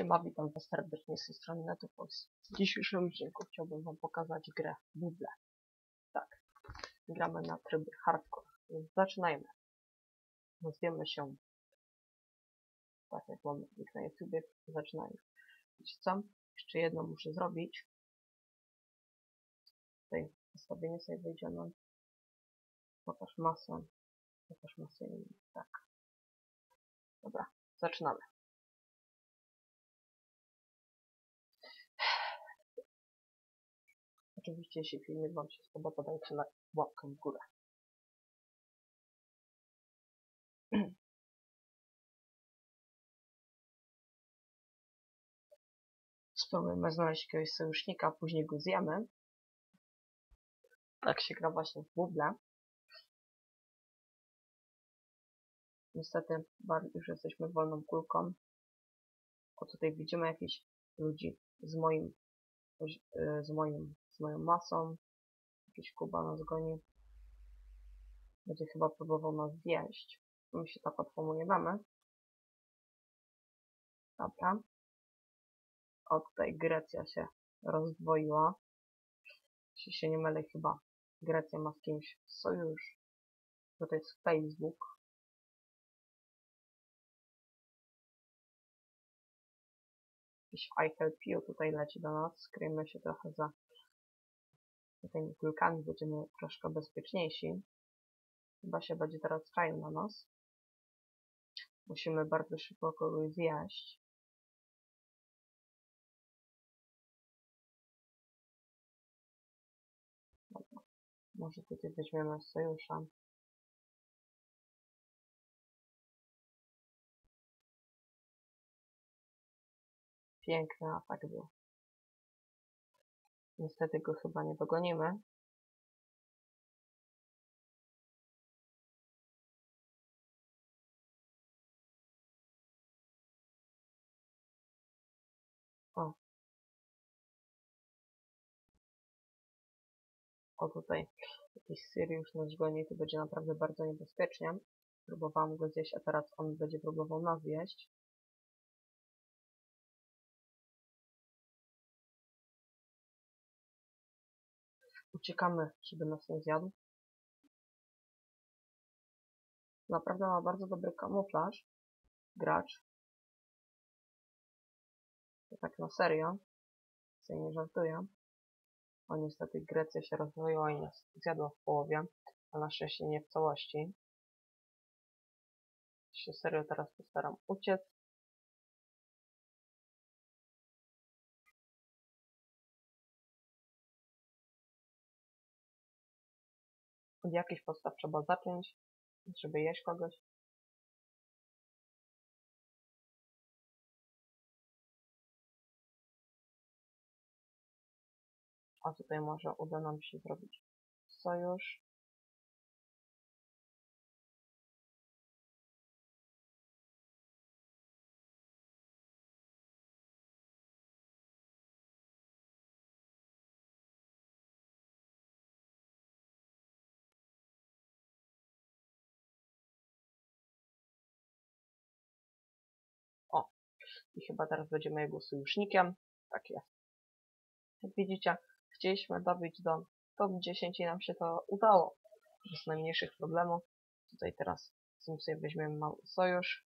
Siema, witam was serdecznie z tej strony Netopos. W dzisiejszym odcinku chciałbym wam pokazać grę Buble. Tak, gramy na trybie hardcore, więc zaczynajmy. Nazwiemy się tak jak mamy nick na YouTubie, zaczynajmy. Wiecie co? Jeszcze jedno muszę zrobić. Tutaj ustawienie sobie wejdziemy. Pokaż masę. Pokaż masę. Tak. Dobra, zaczynamy. Oczywiście, jeśli filmik Wam się spodoba, dajcie na łapkę w górę. Spróbujemy znaleźć jakiegoś sojusznika, a później go zjemy. Tak się gra właśnie w buble. Niestety już jesteśmy wolną kulką. O tutaj widzimy jakichś ludzi z moim z moim z moją masą. Jakiś kuba nas goni. Będzie chyba próbował nas zjeść. My się tak łatwo mu nie damy. Dobra. O, tutaj Grecja się rozdwoiła. Jeśli się nie mylę, chyba Grecja ma z kimś sojusz. To jest Facebook. Jakiś I help you tutaj leci do nas. Skryjmy się trochę za tymi kulkami. Będziemy troszkę bezpieczniejsi. Chyba się będzie teraz czaił na nas. Musimy bardzo szybko kogoś zjeść. Może tutaj weźmiemy sojusza. Piękny atak był. Niestety go chyba nie dogonimy. O. O tutaj jakiś Syriusz nas goni, to będzie naprawdę bardzo niebezpiecznie. Próbowałam go zjeść, a teraz on będzie próbował nas zjeść. Uciekamy, żeby nas nie zjadł. Naprawdę ma bardzo dobry kamuflaż. Gracz. To tak na serio. Sobie nie żartuję. O niestety Grecja się rozwoiła i nas zjadła w połowie, a na szczęście nie w całości. Się serio teraz postaram uciec. Od jakichś podstaw trzeba zacząć, żeby jeść kogoś. A tutaj może uda nam się zrobić sojusz. I chyba teraz będziemy jego sojusznikiem. Tak jest. Jak widzicie, chcieliśmy dobić do top 10 i nam się to udało. Bez najmniejszych problemów. Tutaj teraz sobie weźmiemy mały sojusz.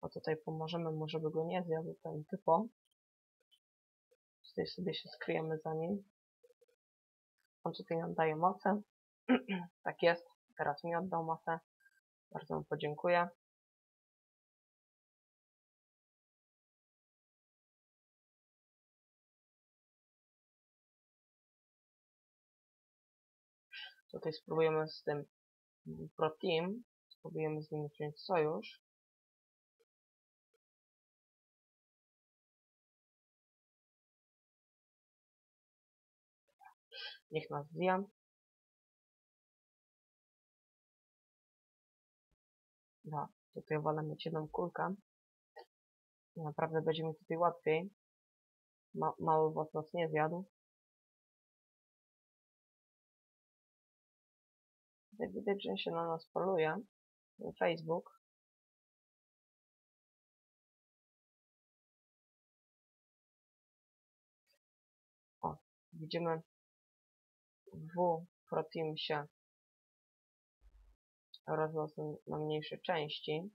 A tutaj pomożemy mu, żeby go nie zjadł ten typo. Tutaj sobie się skryjemy za nim. On tutaj nam daje mocę. tak jest. Teraz mi oddał masę. Bardzo mu podziękuję. Tutaj spróbujemy z tym Pro Team, spróbujemy z nimi wziąć sojusz. Niech nas zje. No, tutaj mieć jedną kulkę. Naprawdę będzie mi tutaj łatwiej. Ma mały włos nas nie zjadł. Widać, że się na nas poluje. Facebook. O, widzimy w Proteamsie roznos na mniejsze części.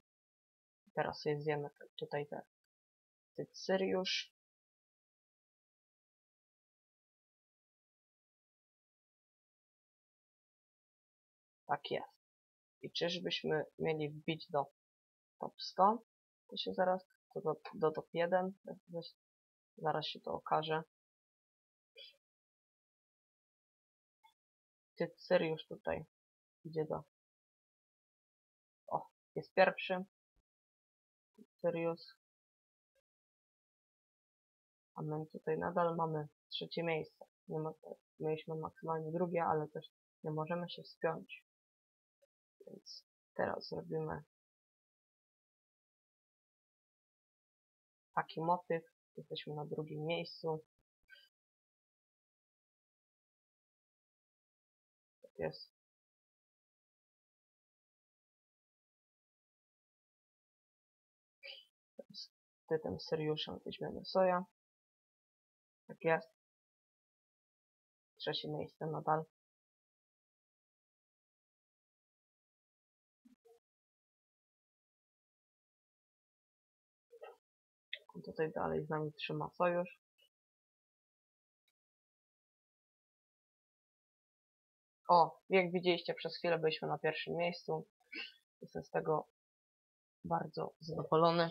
Teraz je zjemy tutaj te Syriusz Tak jest. I czyżbyśmy mieli wbić do top 100? To się zaraz, to do, do top 1, zaraz się to okaże. Cyriusz tutaj idzie do... O, jest pierwszy. Sirius. A my tutaj nadal mamy trzecie miejsce. Nie ma, mieliśmy maksymalnie drugie, ale też nie możemy się wspiąć. Więc teraz zrobimy taki motyw. Jesteśmy na drugim miejscu. Tak jest. Tytem Syriuszem weźmiemy soja. Tak jest. Trzecie miejsce nadal. Tutaj dalej z nami trzyma sojusz. O, jak widzieliście, przez chwilę byliśmy na pierwszym miejscu. Jestem z tego bardzo zadowolony.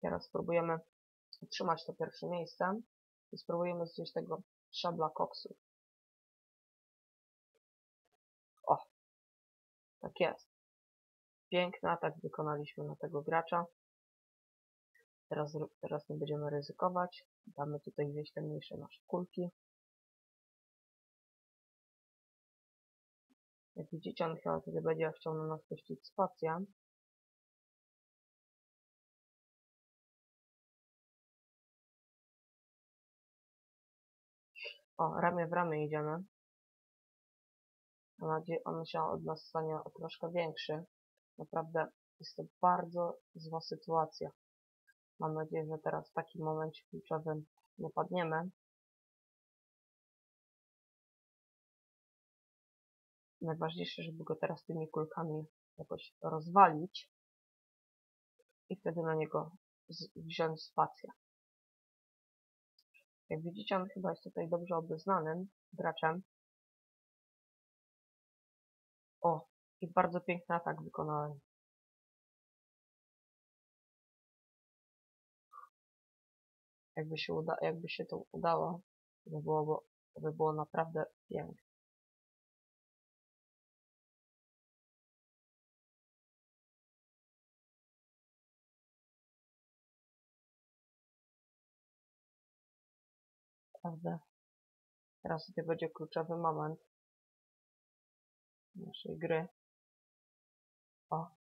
Teraz spróbujemy utrzymać to pierwsze miejsce i spróbujemy zjeść tego szabla koksu. O! Tak jest. Piękny atak wykonaliśmy na tego gracza. Teraz, teraz nie będziemy ryzykować. Damy tutaj te mniejsze nasze kulki. Jak widzicie, on chyba wtedy będzie chciał na nas puścić spację. O, ramię w ramię idziemy. Mam nadzieję, on się od nas stanie troszkę większy. Naprawdę jest to bardzo zła sytuacja. Mam nadzieję, że teraz w takim momencie kluczowym nie padniemy. Najważniejsze, żeby go teraz tymi kulkami jakoś rozwalić i wtedy na niego wziąć spację. Jak widzicie, on chyba jest tutaj dobrze obeznanym graczem. O, i bardzo piękny atak wykonałem. Jakby się, uda jakby się to udało, to by było, to by było naprawdę piękne. Naprawdę. Teraz tutaj będzie kluczowy moment naszej gry. O.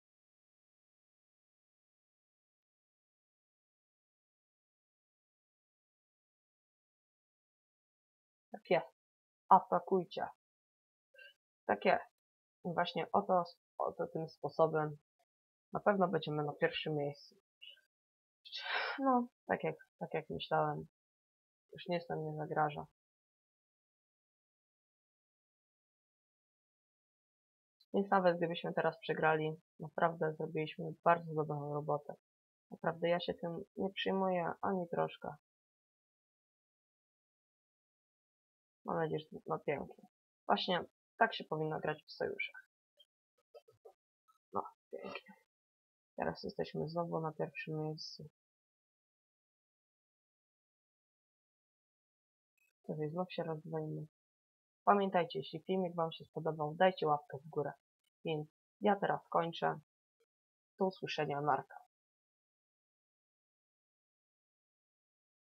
Atakujcie. Tak jest. I właśnie oto, oto tym sposobem na pewno będziemy na pierwszym miejscu. No, tak jak, tak jak myślałem. Już nic nam nie zagraża. Więc nawet gdybyśmy teraz przegrali, naprawdę zrobiliśmy bardzo dobrą robotę. Naprawdę ja się tym nie przyjmuję ani troszkę. Mam nadzieję, że to no pięknie. Właśnie tak się powinno grać w sojuszach. No, pięknie. Teraz jesteśmy znowu na pierwszym miejscu. Tutaj znów się rozwijmy. Pamiętajcie, jeśli filmik Wam się spodobał, dajcie łapkę w górę. Więc ja teraz kończę. Do usłyszenia, Marka.